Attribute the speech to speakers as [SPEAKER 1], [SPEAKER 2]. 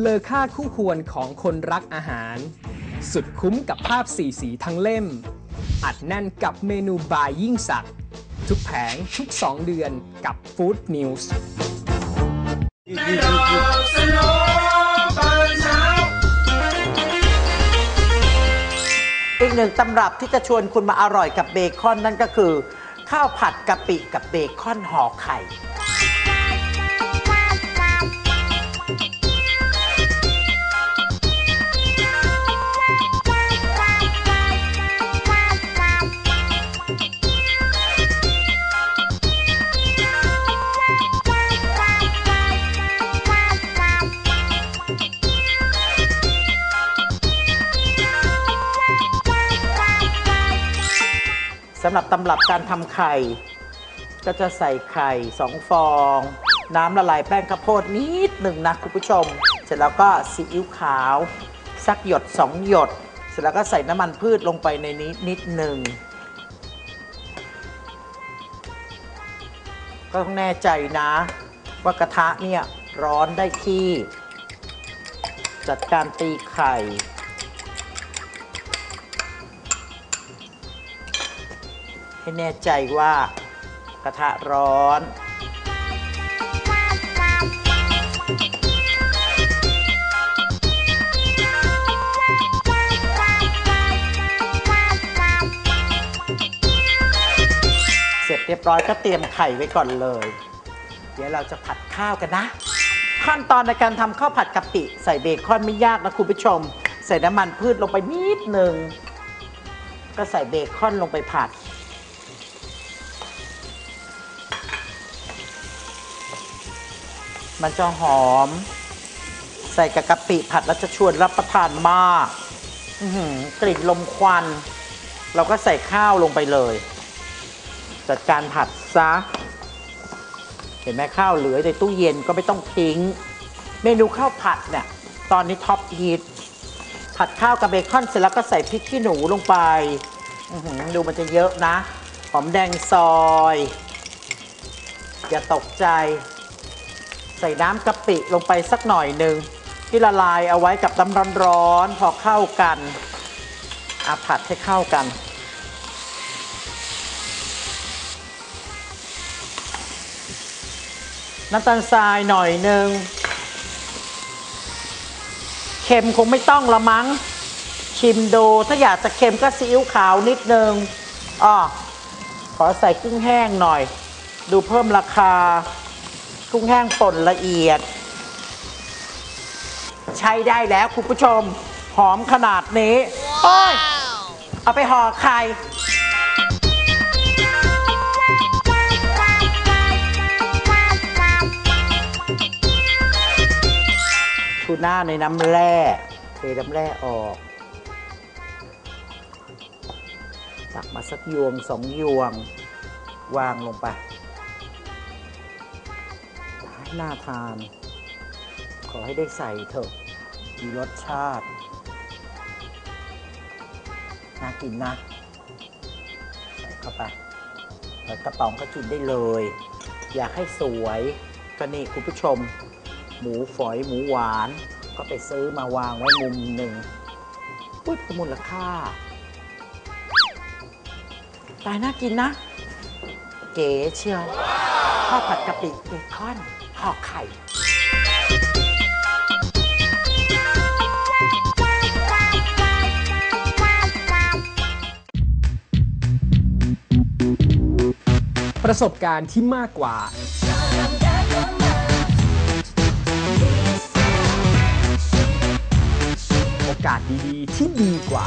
[SPEAKER 1] เลอค่าคู่ควรของคนรักอาหาร สุดคุ้มกับภาพสีสีทั้งเล่ม อัดแน่นกับเมนูบายยิ่งสัก ทุกแผงทุก 2 เดือนกับ Food News
[SPEAKER 2] อีกหนึ่งตำรับที่จะชวนคุณมาอร่อยกับเบคอนนั่นก็คือ ข้าวผัดกะปิกับเบคอนห่อไข่ สำหรับตำรับการทำไข่ ก็จะใส่ไข่สองฟอง น้ำละลายแป้งข้าวโพดนิดหนึ่งนะคุณผู้ชม เสร็จแล้วก็ซีอิ๊วขาว สักหยดสองหยด เสร็จแล้วก็ใส่น้ำมันพืชลงไปในนี้นิดหนึ่งก็ต้องแน่ใจนะ ว่ากระทะเนี่ยร้อนได้ที่ จัดการตีไข่ ให้แน่ใจว่ากระทะร้อน เสร็จเรียบร้อยก็เตรียมไข่ไว้ก่อนเลย เดี๋ยวเราจะผัดข้าวกันนะ ขั้นตอนในการทำข้าวผัดกะปิ ใส่เบคอนไม่ยากนะคุณผู้ชม ใส่น้ำมันพืชลงไปนิดหนึ่งก็ใส่เบคอนลงไปผัด มันจะหอม ใส่กับกะปิผัดแล้วจะชวนรับประทานมากกลิ่นลมควัน เราก็ใส่ข้าวลงไปเลย จัดการผัดซะ เห็นไหมข้าวเหลือในตู้เย็นก็ไม่ต้องทิ้ง เมนูข้าวผัดเนี่ย ตอนนี้ท็อปฮิตผัดข้าวกับเบคอนเสร็จแล้วก็ใส่พริกขี้หนูลงไปดูมันจะเยอะนะ หอมแดงซอย อย่าตกใจ ใส่น้ำกะปิลงไปสักหน่อยหนึ่งที่ละลายเอาไว้กับน้ำร้อนๆพอเข้ากันอาผัดให้เข้ากัน น้ำตาลทรายหน่อยหนึ่งเค็มคงไม่ต้องละมั้ง ชิมดูถ้าอยากจะเค็มก็ซีอิ๊วขาวนิดนึงอ้อขอใส่กุ้งแห้งหน่อย ดูเพิ่มราคา กุ้งแห้งป่นละเอียด ใช้ได้แล้วคุณผู้ชม หอมขนาดนี้ โอ้ย เอาไปห่อไข่ทูน่าในน้ำแร่เทน้ำแร่ออกตักมาสักยวงสองยวง วางลงไป น่าทาน ขอให้ได้ใส่เถอะ มีรสชาติ น่ากินนะ ใส่เข้าไปแล้วกระป๋องก็กินได้เลย อยากให้สวยก็นี่คุณผู้ชม หมูฝอยหมูหวาน ก็ไปซื้อมาวางไว้มุมหนึ่งอุ้ยมูลค่า ตายน่ากินนะ เก๋เชียวข้าวผัดกะปิเบคอน อไข่
[SPEAKER 1] ประสบการณ์ที่มากกว่า โอกาสดีๆที่ดีกว่า